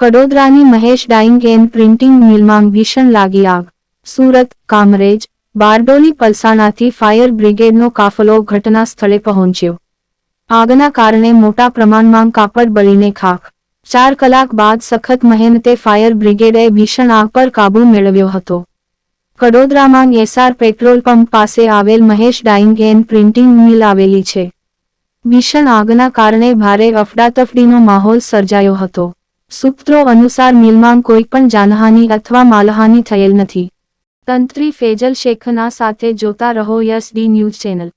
કડોદરાની Mahesh dyeing and printing મિલમાં ભીષણ લાગી આગ. સુરત, કામરેજ, બારડોલી પલસાણાથી ફાયર બ્રિગેડનો કાફલો ઘટના સ્થળે પહોંચ્યો. આગના કારણે મોટા પ્રમાણમાં કાપડ બળીને ખાખ. ચાર કલાક બાદ સખત મહેનતે ફાયર બ્રિગેડે ભીષણ આગ પર કાબૂ મેળવ્યો હતો. કડોદરામાં એસઆર પેટ્રોલ પંપ પાસે આવેલ Mahesh dyeing and printing mill આવેલી છે. ભીષણ આગના કારણે ભારે અફડાતફડીનો માહોલ સર્જાયો હતો. સૂત્રો અનુસાર મિલમાં કોઈ પણ જાનહાનિ અથવા માલહાનિ થયેલ નથી. તંત્રી ફેજલ શેખના સાથે જોતા રહો યસ ડી ન્યૂઝ ચેનલ.